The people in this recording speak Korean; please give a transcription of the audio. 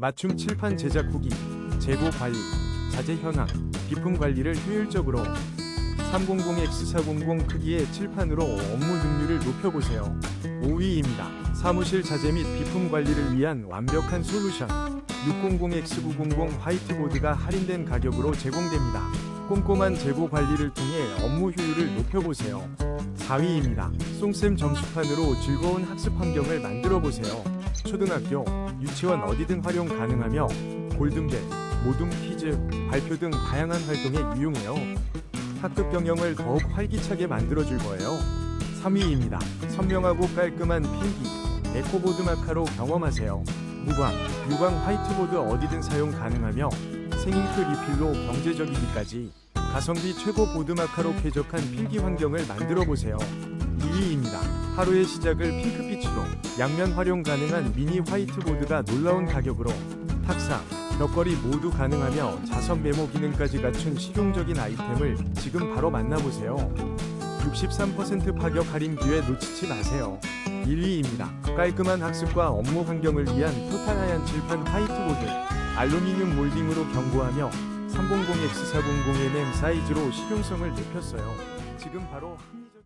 맞춤 칠판 제작 후기, 재고 관리, 자재 현황, 비품 관리를 효율적으로 300X400 크기의 칠판으로 업무 능률을 높여보세요. 5위입니다. 사무실 자재 및 비품 관리를 위한 완벽한 솔루션 600X900 화이트보드가 할인된 가격으로 제공됩니다. 꼼꼼한 재고 관리를 통해 업무 효율을 높여보세요. 4위입니다. 송쌤 점수판으로 즐거운 학습 환경을 만들어 보세요. 초등학교, 유치원 어디든 활용 가능하며 골든벨, 모둠 퀴즈, 발표 등 다양한 활동에 유용해요. 학급 경영을 더욱 활기차게 만들어줄 거예요. 3위입니다. 선명하고 깔끔한 필기, 에코보드 마카로 경험하세요. 무광, 유광 화이트보드 어디든 사용 가능하며 생잉크 리필로 경제적이기까지 가성비 최고 보드 마카로 쾌적한 필기 환경을 만들어 보세요. 2위입니다. 하루의 시작을 핑크빛으로 양면 활용 가능한 미니 화이트보드가 놀라운 가격으로 탁상, 벽걸이 모두 가능하며 자선 메모 기능까지 갖춘 실용적인 아이템을 지금 바로 만나보세요. 63% 파격 할인 기회 놓치지 마세요. 1위입니다. 깔끔한 학습과 업무 환경을 위한 토탈하얀 칠판 화이트보드 알루미늄 몰딩으로 경고하며 300X400mm 사이즈로 실용성을 높였어요. 지금 바로 합리적